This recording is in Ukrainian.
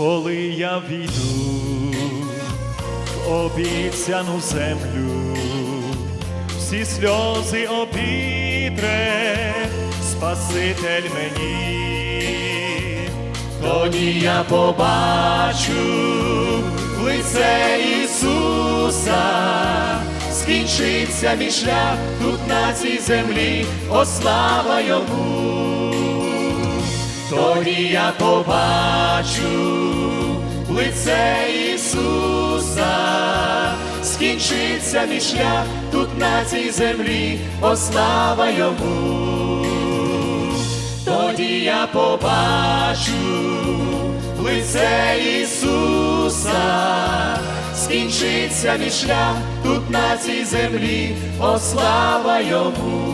коли я війду в обіцяну землю, всі сльози обітре, Спаситель мені, тоді я побачу лице Ісуса, скінчиться мій шлях тут на цій землі, о слава йому. Тоді я побачу скінчиться мій шлях тут на цій землі, о слава йому, тоді я побачу лице Ісуса, скінчиться мій шлях тут на цій землі, о слава йому.